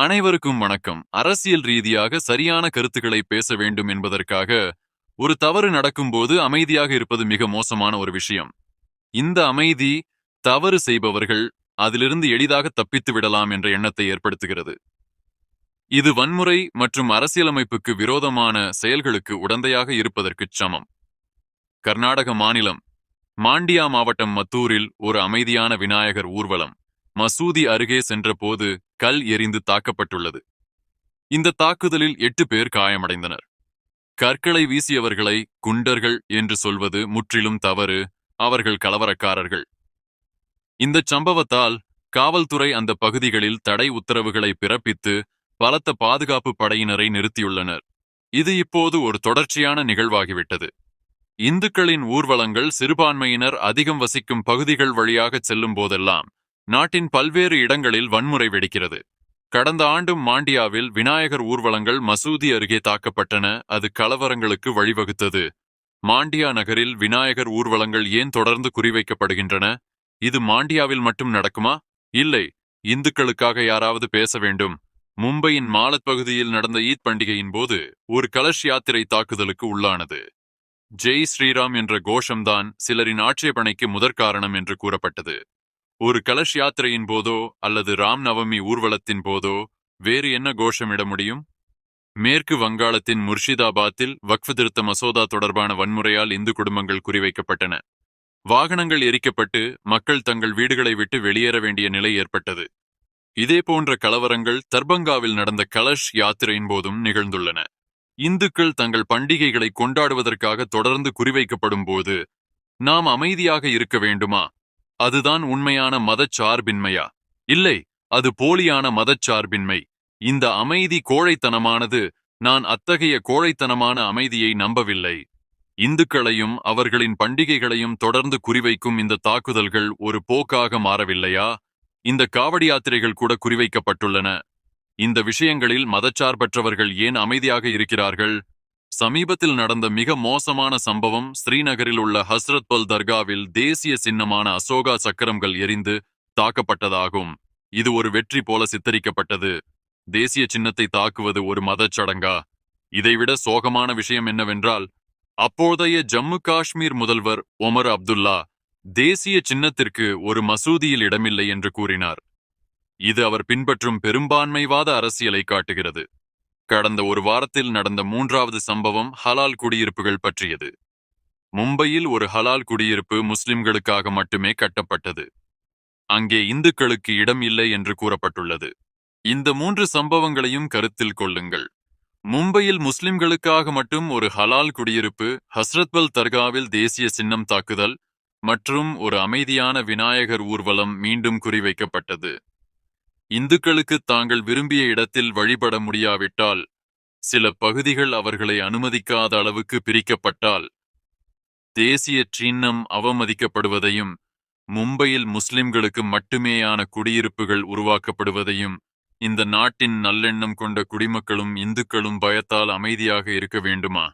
அனைவருக்கும் வணக்கம். அரசியல் ரீதியாக சரியான கருத்துக்களை பேச வேண்டும் என்பதற்காக ஒரு தவறு நடக்கும்போது அமைதியாக இருப்பது மிக மோசமான ஒரு விஷயம். இந்த அமைதி தவறு செய்பவர்கள் அதிலிருந்து எளிதாக தப்பித்து விடலாம் என்ற எண்ணத்தை ஏற்படுத்துகிறது. இது வன்முறை மற்றும் அரசியலமைப்புக்கு விரோதமான செயல்களுக்கு உடந்தையாக இருப்பதற்குச் சமம். கர்நாடக மாநிலம் மாண்டியா மாவட்டம் மத்தூரில் ஒரு அமைதியான விநாயகர் ஊர்வலம். மசூதி அருகே சென்றபோது கல் எரிந்து தாக்கப்பட்டுள்ளது. இந்த தாக்குதலில் எட்டு பேர் காயமடைந்தனர். கற்களை வீசியவர்களை குண்டர்கள் என்று சொல்வது முற்றிலும் தவறு அவர்கள் கலவரக்காரர்கள். இந்தச் சம்பவத்தால் காவல்துறை அந்த பகுதிகளில் தடை உத்தரவுகளை பிறப்பித்து பலத்த பாதுகாப்பு படையினரை நிறுத்தியுள்ளனர். இது இப்போது ஒரு தொடர்ச்சியான நிகழ்வாகிவிட்டது. இந்துக்களின் ஊர்வலங்கள் சிறுபான்மையினர் அதிகம் வசிக்கும் பகுதிகள் வழியாகச் செல்லும் போதெல்லாம் நாட்டின் பல்வேறு இடங்களில் வன்முறை வெடிக்கிறது. கடந்த ஆண்டும் மாண்டியாவில் விநாயகர் ஊர்வலங்கள் மசூதி அருகே தாக்கப்பட்டன. அது கலவரங்களுக்கு வழிவகுத்தது. மாண்டியா நகரில் விநாயகர் ஊர்வலங்கள் ஏன் தொடர்ந்து குறிவைக்கப்படுகின்றன? இது மாண்டியாவில் மட்டும் நடக்குமா? இல்லை. இந்துக்களுக்காக யாராவது பேச வேண்டும். மும்பையின் மாலத் பகுதியில் நடந்த ஈத் பண்டிகையின் போது ஒரு கலஷ் யாத்திரை தாக்குதலுக்கு உள்ளானது. ஜெய் ஸ்ரீராம் என்ற கோஷம்தான் சிலரின் ஆட்சேபனைக்கு முதற்காரணம் என்று கூறப்பட்டது. ஒரு கலஷ் யாத்திரையின் போதோ அல்லது ராம் நவமி ஊர்வலத்தின் போதோ வேறு என்ன கோஷமிட முடியும்? மேற்கு வங்காளத்தின் முர்ஷிதாபாத்தில் வக்ஃபு திருத்த மசோதா தொடர்பான வன்முறையால் இந்து குடும்பங்கள் குறிவைக்கப்பட்டன. வாகனங்கள் எரிக்கப்பட்டு மக்கள் தங்கள் வீடுகளை விட்டு வெளியேற வேண்டிய நிலை ஏற்பட்டது. இதேபோன்ற கலவரங்கள் தர்பங்காவில் நடந்த கலஷ் யாத்திரையின் போதும் நிகழ்ந்துள்ளன. இந்துக்கள் தங்கள் பண்டிகைகளை கொண்டாடுவதற்காக தொடர்ந்து குறிவைக்கப்படும் போது நாம் அமைதியாக இருக்க வேண்டுமா? அதுதான் உண்மையான மதச்சார்பின்மையா இல்லை அது போலியான மதச்சார்பின்மை இந்த அமைதி கோழைத்தனமானது நான் அத்தகைய கோழைத்தனமான அமைதியை நம்பவில்லை. இந்துக்களையும் அவர்களின் பண்டிகைகளையும் தொடர்ந்து குறிவைக்கும் இந்த தாக்குதல்கள் ஒரு போக்காக மாறவில்லையா? இந்த காவடி யாத்திரைகள் கூட குறிவைக்கப்பட்டுள்ளன. இந்த விஷயங்களில் மதச்சார்பற்றவர்கள் ஏன் அமைதியாக இருக்கிறார்கள்? சமீபத்தில் நடந்த மிக மோசமான சம்பவம் ஸ்ரீநகரில் உள்ள ஹஸ்ரத் பல் தர்காவில் தேசிய சின்னமான அசோகா சக்கரங்கள் எரிந்து தாக்கப்பட்டதாகும். இது ஒரு வெற்றி போல சித்தரிக்கப்பட்டது. தேசிய சின்னத்தை தாக்குவது ஒரு மதச் சடங்கா? இதைவிட சோகமான விஷயம் என்னவென்றால் அப்போதைய ஜம்மு காஷ்மீர் முதல்வர் ஒமர் அப்துல்லா தேசிய சின்னத்திற்கு ஒரு மசூதியில் இடமில்லை என்று கூறினார். இது அவர் பின்பற்றும் பெரும்பான்மைவாத அரசியலை காட்டுகிறது. கடந்த ஒரு வாரத்தில் நடந்த மூன்றாவது சம்பவம் ஹலால் குடியிருப்புகள் பற்றியது. மும்பையில் ஒரு ஹலால் குடியிருப்பு முஸ்லிம்களுக்காக மட்டுமே கட்டப்பட்டது. அங்கே இந்துக்களுக்கு இடம் இல்லை என்று கூறப்பட்டுள்ளது. இந்த மூன்று சம்பவங்களையும் கருத்தில் கொள்ளுங்கள். மும்பையில் முஸ்லிம்களுக்காக மட்டும் ஒரு ஹலால் குடியிருப்பு ஹஸ்ரத்பல் தர்காவில் தேசிய சின்னம் தாக்குதல் மற்றும் ஒரு அமைதியான விநாயகர் ஊர்வலம் மீண்டும் குறிவைக்கப்பட்டது. இந்துக்களுக்கு தாங்கள் விரும்பிய இடத்தில் வழிபட முடியாவிட்டால் சில பகுதிகள் அவர்களை அனுமதிக்காத அளவுக்கு பிரிக்கப்பட்டால் தேசிய சின்னம் அவமதிக்கப்படுவதையும் மும்பையில் முஸ்லிம்களுக்கு மட்டுமேயான குடியிருப்புகள் உருவாக்கப்படுவதையும் இந்த நாட்டின் நல்லெண்ணம் கொண்ட குடிமக்களும் இந்துக்களும் பயத்தால் அமைதியாக இருக்க வேண்டுமா?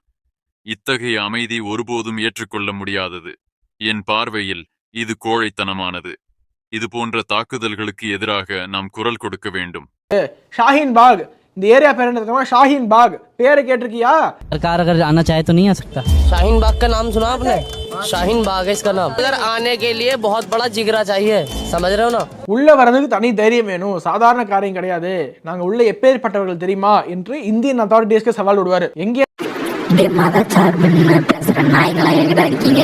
இத்தகைய அமைதி ஒருபோதும் ஏற்றுக்கொள்ள முடியாதது. என் பார்வையில் இது கோழைத்தனமானது. இது போன்ற தாக்குதல்களுக்கு எதிராக நாம் குரல் கொடுக்க வேண்டும் ஷாஹீன் பாக் இந்த ஏரியா பேர் என்ன தெரியுமா ஷாஹீன் பாக் பேரை கேட்டிருக்கியா सरकार अगर आना चाहे तो नहीं आ सकता शाहीन बाग का नाम सुना आपने शाहीन बाग है इसका नाम इधर आने के लिए बहुत बड़ा जिगरा चाहिए समझ रहे हो ना உள்ள வர்றதுக்கு தனி தைரியம் வேணும் சாதாரண காரியம் கிடையாது நாங்க உள்ள எப்பேற்பட்டவர்கள் தெரியுமா என்று இந்தியன் அத்தாரிட்டிஸ்க்கு சவால் விடுவாரு எங்கே மதச்சார்பு பேசுற நாய்களா எங்கிட்ட இருக்கீங்க